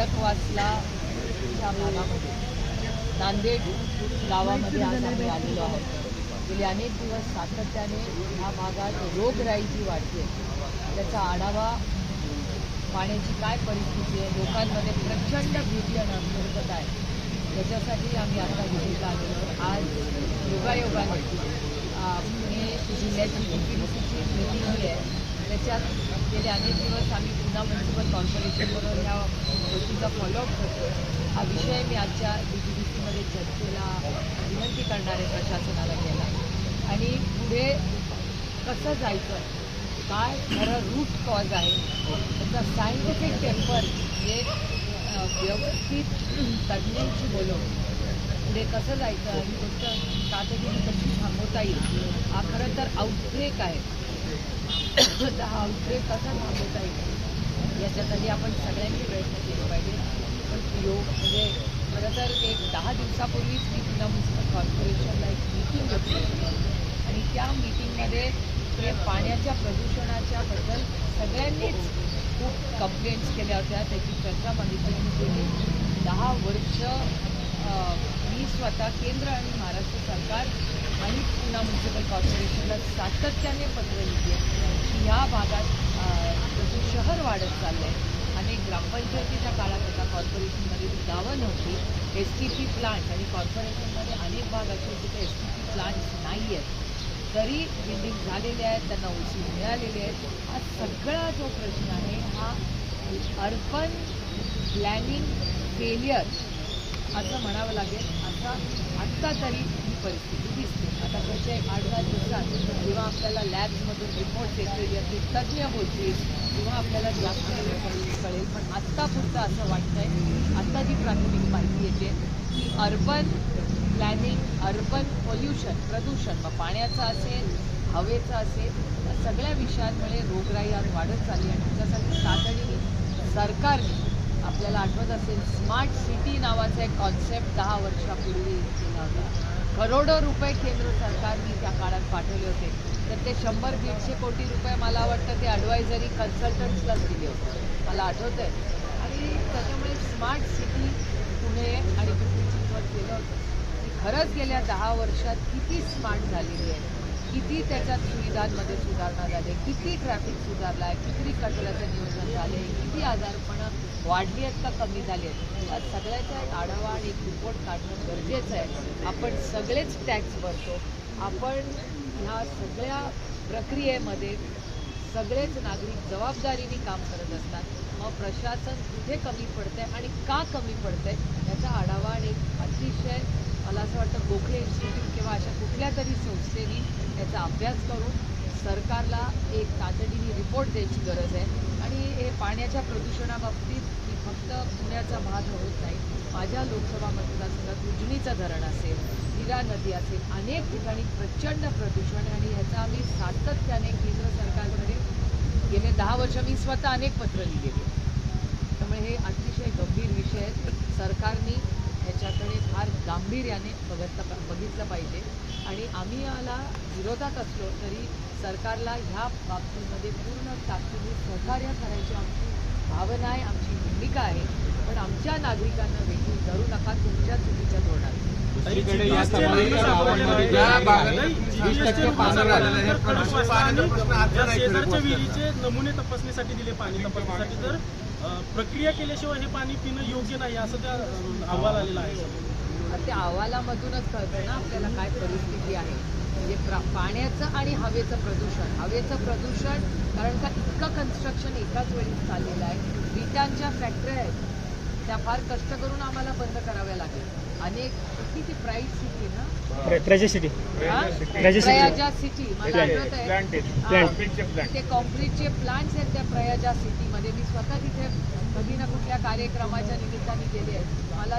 खडकवासला या भागामध्ये. नांदेड गावामध्ये आज आम्ही आलेलो आहोत. गेले अनेक दिवस सातत्याने ह्या भागात रोगराई जी वाढते त्याचा आढावा पाण्याची काय परिस्थिती आहे लोकांमध्ये प्रचंड भीती आणि अंतर्गत आहे. त्याच्यासाठी आम्ही आता व्हिजिटला आलेलो आज योगायोगाने पुणे जिल्ह्याची जी पी डी सीची मिटिंग आहे. त्याच्यात गेले अनेक दिवस आम्ही पुन्हा म्युन्सिपल कॉर्पोरेशनबरोबर ह्या गोष्टीचा फॉलोअप करतो हा विषय मी आजच्या डी जी डी सीमध्ये चर्चेला विनंती करणारे प्रशासनाला केला आणि पुढे कसं जायचं? काय खरं रूट कॉज आहे? त्याचा सायंटिफिक टेम्पर हे व्यवस्थित तज्ज्ञांशी बोलवून पुढे कसं जायचं? ही गोष्ट तातडीने कशी थांबवता येईल? हा खरं तर आउटब्रेक आहे. हा आउटब्रेक कसा थांबवता येईल याच्यासाठी आपण सगळ्यांनी प्रयत्न केले पाहिजे. पण योग म्हणजे खरं तर एक दहा दिवसापूर्वीच मी पुन्हा म्युन्सिपल कॉर्पोरेशनला एक मीटिंग घेतली आणि त्या मीटिंगमध्ये हे पाण्याच्या प्रदूषणाच्या बद्दल सगळ्यांनीच खूप कंप्लेंट्स केल्या होत्या. त्याची चर्चा मागितली गेली दहा वर्ष स्वतः केंद्र आणि महाराष्ट्र सरकार आणि पुन्हा म्युन्सिपल कॉर्पोरेशनला सातत्याने पत्र लिहिली की ह्या भागात जसं शहर वाढत चाललं आहे आणि ग्रामपंचायतीच्या काळात आता कॉर्पोरेशनमध्ये गावं नव्हती एस टी पी प्लांट आणि कॉर्पोरेशनमध्ये अनेक भाग असे जिथे एस टी पी प्लांट्स नाही आहेत तरी बिल्डिंग झालेले आहेत त्यांना उशी मिळालेली आहेत. हा सगळा जो प्रश्न आहे हा अर्बन प्लॅनिंग फेलियर असं म्हणावं लागेल. आता आत्ता तरी ही परिस्थिती दिसते. आता पुढच्या एक आठ दहा दिवसात जेव्हा आपल्याला लॅब्समधून रिपोर्ट येतील याचे तज्ज्ञ होतील तेव्हा आपल्याला जास्त कळेल पण आत्ता पुरतं असं वाटतंय आत्ता जी प्राथमिक माहिती येते की अर्बन प्लॅनिंग अर्बन पोल्युशन प्रदूषण. मग पाण्याचं असेल हवेचं असेल या सगळ्या विषयांमुळे रोगराई आज वाढत चालली आणि त्याच्यासाठी तातडीने सरकारने आपल्याला आठवत असेल स्मार्ट सिटी नावाचा एक कॉन्सेप्ट दहा वर्षापूर्वी केला होता करोडो रुपये केंद्र सरकारने त्या काळात पाठवले होते. तर ते शंभर दीडशे कोटी रुपये मला वाटतं ते ॲडवायझरी कन्सल्टंट्सलाच दिले होते. मला आठवतं आहे आणि त्याच्यामुळे स्मार्ट सिटी पुणे आणि पिंपरी चिंचवड केलं होतं. आणि खरंच गेल्या दहा वर्षात किती स्मार्ट झालेली आहे. किती त्याच्यात सुविधांमध्ये सुधारणा झाली किती ट्रॅफिक सुधारला आहे किती कचऱ्याचं नियोजन झाले किती आजारपणं वाढली आहेत का कमी झाली आहेत? या सगळ्याचा एक आढावा आणि एक रिपोर्ट काढणं गरजेचं आहे. आपण सगळेच टॅक्स भरतो. आपण ह्या सगळ्या प्रक्रियेमध्ये सगळेच नागरिक जबाबदारीने काम करत असतात. मग प्रशासन कुठे कमी पडतंय आणि का कमी पडतंय याचा आढावा आणि एक अतिशय मला असं वाटतं गोखले इन्स्टिट्यूट किंवा अशा कुठल्या तरी संस्थेने याचा अभ्यास करून सरकारला एक तातडीने रिपोर्ट द्यायची गरज आहे. आणि हे पाण्याच्या प्रदूषणाबाबतीत मी फक्त पुण्याचा भाग होत नाही माझ्या लोकसभा मतदारसंघात उजनीचं धरण असेल हिरा नदी असेल अनेक ठिकाणी प्रचंड प्रदूषण आहे. आणि ह्याचा आम्ही सातत्याने केंद्र सरकारकडे गेले दहा वर्ष मी स्वतः अनेक पत्र लिहिलेली त्यामुळे हे अतिशय गंभीर विषय आहेत. सरकारने ह्याच्याकडे फार गांभीर्याने बघितलं बघितलं पाहिजे. आणि आम्ही याला विरोधात असलो तरी सरकारला ह्या बाबतीमध्ये पूर्ण ताकदीने सहकार्य करायची आमची भावना आहे आमची भूमिका आहे पण आमच्या नागरिकांना वेठून धरू नका तुमच्या चुकीच्या धोरणात. विहिरीचे नमुने तपासणीसाठी दिले पाणी तपासणीसाठी तर प्रक्रिया केल्याशिवाय हे पाणी पिणं योग्य नाही असं त्या अहवाल आलेला आहे त्या अहवालामधूनच कळतं ना आपल्याला काय परिस्थिती आहे. म्हणजे प्रा पाण्याचं आणि हवेचं प्रदूषण. हवेचं प्रदूषण कारण का इतकं कन्स्ट्रक्शन एकाच वेळी चाललेलं आहे. विटांच्या फॅक्टऱ्या आहेत. त्या फार कष्ट करून आम्हाला बंद कराव्या लागेल अनेक किती प्राईड सिटी ना? Tragic city. प्रयाजा सिटी मला आठवत आहे ते कॉन्क्रीटचे प्लांट्स आहेत त्या प्रयाजा सिटीमध्ये मी स्वतः तिथे कधी ना कुठल्या कार्यक्रमाच्या निमित्ताने गेले आहेत मला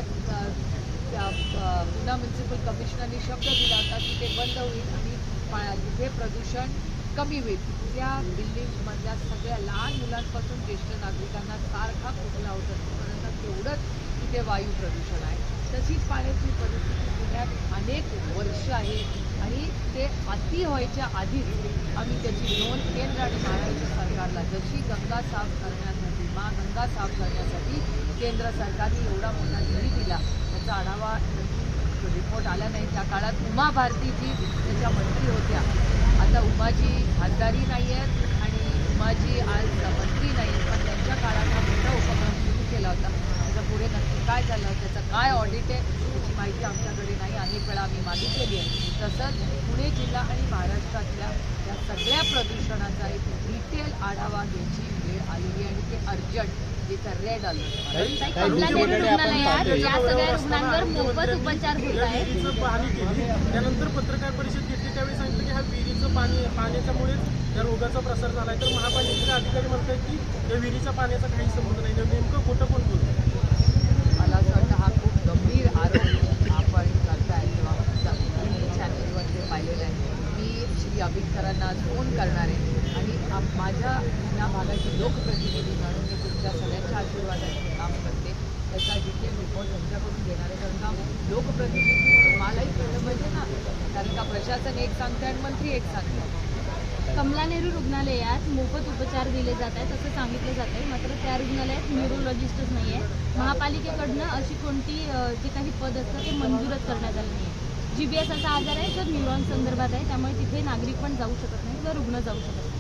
पुन्हा म्युन्सिपल कमिशनरनी शब्द दिला होता की ते बंद होईल आणि पा- तिथे प्रदूषण कमी होईल. त्या बिल्डिंगमधल्या सगळ्या लहान मुलांपासून ज्येष्ठ नागरिकांना सारखा खोकला होत असतोपर्यंत तेवढंच तिथे वायू प्रदूषण आहे. तशीच पाण्याची परिस्थिती पुण्यात अनेक वर्ष आहे आणि ते अति व्हायच्या आधीच आम्ही त्याची नोंद केंद्र आणि महाराष्ट्र सरकारला जशी गंगा साफ करण्यासाठी मा गंगा साफ करण्यासाठी केंद्र सरकारने एवढा मोठा निधी दिला. त्याचा आढावा रिपोर्ट आला नाही त्या काळात उमा भारतीजी त्याच्या मंत्री होत्या. आता उमाजी खासदारी नाही आहेत आणि उमाजी आज मंत्री नाही आहेत पण त्यांच्या काळात हा मोठा उपक्रम सुरू केला होता. त्याचा पुढे नक्की काय झालं त्याचं काय ऑडिट आहे त्याची माहिती आमच्याकडे नाही अनेक वेळा आम्ही मागितलेली आहे. तसंच पुणे जिल्हा आणि महाराष्ट्रातल्या या सगळ्या प्रदूषणाचा एक डिटेल आढावा घ्यायची वेळ आलेली आहे आणि ते अर्जंट इथं रेड अलर्ट कमला नेहरू रुग्णालयात. या सगळ्या रुग्णांवर मोफत उपचार होत या आहेत. विहिरीचं पाणी केली. त्यानंतर पत्रकार परिषद घेतली. त्यावेळी सांगितलं की ह्या विहिरीचं पाणी पाण्याच्यामुळेच या रोगाचा प्रसार झालाय. तर महापालिकेचे अधिकारी म्हणतात की या विहिरीच्या पाण्याचा काही संबंध नाही. तर नेमकं खोटं कोण बोलतं मला असं वाटतं हा खूप गंभीर आरोप आपण करताय किंवा मी चॅनलवर ते पाहिलेलं आहे. मी श्री अभिकरांना आज फोन करणार आहे. आणि आप- माझ्या या भागाची लोकप्रतिनिधी त्या सगळ्यांच्या आशीर्वादाने काम करते. त्याचा डिटेल रिपोर्ट त्यांच्याकडून घेणार आहे कारण का लोकप्रतिनिधी म्हणून मलाही कळलं पाहिजे ना. कारण का प्रशासन एक सांगते आणि मंत्री एक सांगतात कमला नेहरू रुग्णालयात मोफत उपचार दिले जात आहेत असं सांगितलं जात आहे. मात्र त्या रुग्णालयात न्यूरोलॉजिस्टच नाही आहे महापालिकेकडनं अशी कोणती जे काही पद असतं ते मंजूरच करण्यात आलं नाही आहे जी बी एस असा आजार आहे जो न्यूरॉन संदर्भात आहे. त्यामुळे तिथे नागरिक पण जाऊ शकत नाही किंवा रुग्ण जाऊ शकत नाही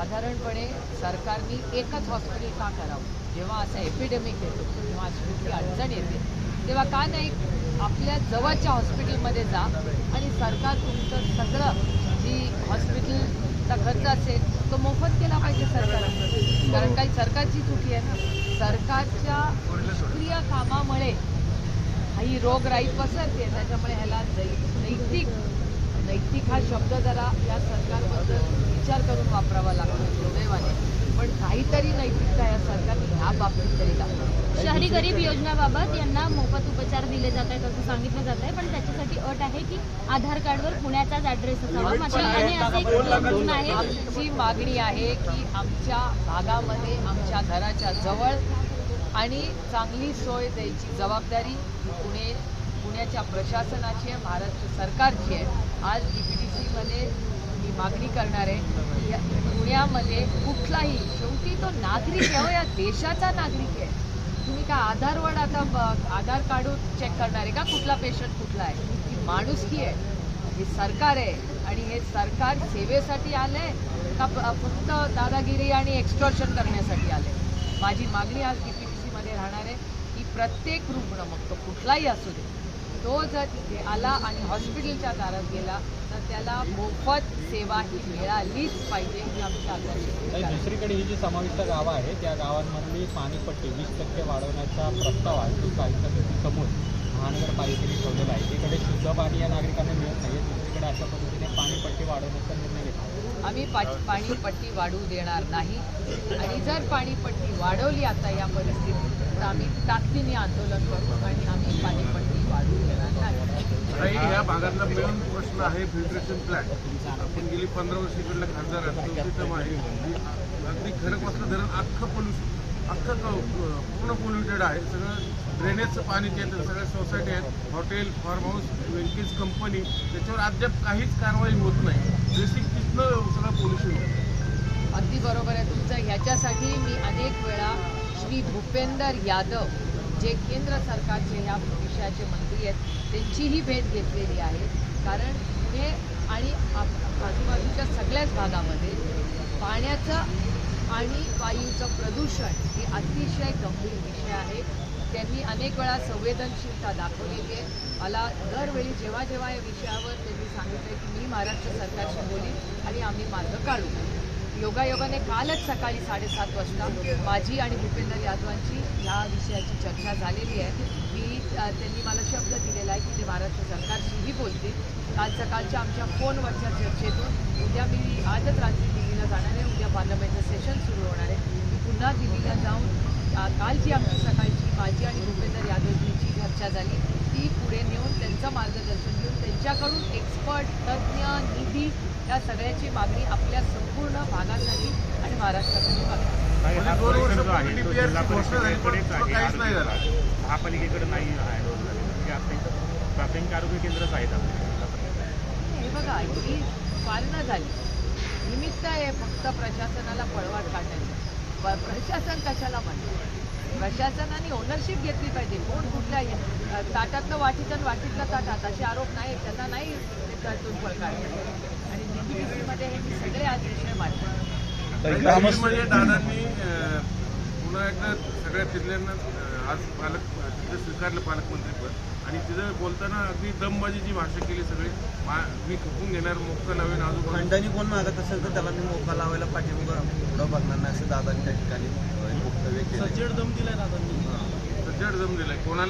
साधारणपणे सरकारने एकच हॉस्पिटल का करावं? जेव्हा असं एपिडेमिक येतो किंवा अशी कुठली अडचण येते तेव्हा का नाही आपल्या जवळच्या हॉस्पिटलमध्ये जा आणि सरकार तुमचं सगळं जी हॉस्पिटलचा खर्च असेल तो मोफत केला पाहिजे सरकारने. कारण काही सरकारची चुकी आहे ना. सरकारच्या निष्क्रिय कामामुळे ही रोगराई पसरते त्याच्यामुळे ह्याला नैतिक नैतिक हा शब्द जरा या सरकारबद्दल वापरावा लागतो दुर्दैवाने. पण काहीतरी नैतिकता या सरकारने ह्या बाबतीत तरी दाखवली शहरी गरीब योजनाबाबत यांना मोफत उपचार दिले जात आहेत असं सांगितलं जात आहे. पण त्याच्यासाठी अट आहे की आधार कार्डवर पुण्याचाच ॲड्रेस असावा. मात्र आणि असं एक रुग्ण आहे आमची मागणी आहे की आमच्या भागामध्ये आमच्या घराच्या जवळ आणि चांगली सोय द्यायची जबाबदारी ही पुणे पुण्याच्या प्रशासनाची आहे महाराष्ट्र सरकारची आहे. आज डी पी डी सीमध्ये मागणी करणार आहे या पुण्यामध्ये कुठलाही शेवटी तो नागरिक आहे हो, या देशाचा नागरिक आहे. तुम्ही का आधारवर आता ब- आधार काढून चेक करणार आहे का? कुठला पेशंट कुठला आहे? ही माणुसकी आहे? हे सरकार आहे. आणि हे सरकार सेवेसाठी आले का फक्त दादागिरी आणि एक्स्टॉर्शन करण्यासाठी आले माझी मागणी आज डी पी टी सीमध्ये राहणार आहे की प्रत्येक रुग्ण मग तो कुठलाही असू दे तो जर तिथे आला आणि हॉस्पिटलच्या दारात गेला तर त्याला मोफत सेवा ही मिळालीच पाहिजे ही आमची आग्रहाची दुसरीकडे ही जी समाविष्ट गावं आहे त्या गावांमधली पाणीपट्टी वीस टक्के वाढवण्याचा प्रस्ताव आहे तो आयुक्त समोर महानगरपालिकेने ठेवलेला आहे. एकीकडे शुद्ध पाणी या नागरिकांना मिळत नाही दुसरीकडे अशा पद्धतीने पाणीपट्टी वाढवण्याचा निर्णय घेतला. आम्ही पा पाणीपट्टी वाढवू देणार नाही. आणि जर पाणीपट्टी वाढवली आता या परिस्थितीत तर आम्ही ताकदीने आंदोलन करू आणि आम्ही पाणीपट्टी वाढवू देणार नाही. या भागातला मेन प्रश्न आहे फिल्ट्रेशन प्लॅन्ट आपण गेली पंधरा वर्ष इकडलं खासदार आहे उत्तम आहे. अगदी धरण अख्खं पोल्युशन अख्खं पूर्ण पोल्युटेड आहे. सगळं ड्रेनेजचं पाणी जे सगळ्या सोसायटी आहेत hotel farm house Venky's company त्याच्यावर अद्याप काहीच कारवाई होत नाही. बेसिक तिथनं सगळं पोल्युशन होतं. अगदी बरोबर आहे. तुमचं ह्याच्यासाठी मी अनेक वेळा श्री भूपेंदर यादव जे केंद्र सरकारचे ह्या विषयाचे मंत्री आहेत त्यांचीही भेट घेतलेली आहे. कारण पुणे आणि आजूबाजूच्या सगळ्याच भागामध्ये पाण्याचं आणि वायूचं प्रदूषण हे अतिशय गंभीर विषय आहे. त्यांनी अनेक वेळा संवेदनशीलता दाखवलेली आहे. मला दरवेळी जेव्हा जेव्हा या विषयावर त्यांनी सांगितलं की मी महाराष्ट्र सरकारशी बोलीन आणि आम्ही मार्ग काढू. योगायोगाने कालच सकाळी साडेसात वाजता माझी आणि भूपेंद्र यादवांची या विषयाची चर्चा झालेली आहे. मी त्यांनी मला शब्द दिलेला आहे की ते महाराष्ट्र सरकारशीही बोलतील. काल सकाळच्या आमच्या फोनवरच्या चर्चेतून उद्या मी आजच रात्री दिल्लीला जाणार आहे. उद्या पार्लमेंटचं सेशन सुरू होणार आहे. मी पुन्हा दिल्लीला जाऊन अ, काल जी आमची सकाळची माझी आणि भूपेंद्र यादवजींची चर्चा झाली ती पुढे नेऊन त्यांचं मार्गदर्शन घेऊन त्यांच्याकडून एक्सपर्ट तज्ज्ञ निधी या सगळ्याची मागणी आपल्या संपूर्ण भागासाठी आणि महाराष्ट्रासाठी मागणी नाही महापालिकेकडे नाही आहे म्हणजे आता इथं प्राथमिक आरोग्य केंद्रच आहेत आपल्या हे बघा ही पालना झाली. निमित्त आहे फक्त प्रशासनाला पळवाट काढण्याचं. प- प्रशासन कशाला म्हणतं? प्रशासनाने ओनरशिप घेतली पाहिजे. कोण कुठल्याही अ, ताटातलं वाटीचं आणि वाटीतलं ताटात असे आरोप नाही त्यांना नाही त्यातून पडकार आणि DPDC मध्ये हे मी सगळे आज विषय मांडले. म्हणजे दादांनी पुन्हा एकदा सगळ्या अं, आज पालक स्वीकारलं पालकमंत्रीपद. आणि तिथं बोलताना अगदी दमबाजीची भाषा केली सगळी. मा- खपून घेणार मोक्क लावेन आजूबाजू. खंडणी कोण मागत असेल तर त्याला मी मोका लावायला पाठीमागं पुढं बघणार नाही असं दादांनी त्या ठिकाणी वक्तव्य केलं सज्जड दम दिलाय दादांनी. सज्जड दम दिलाय. कोणाला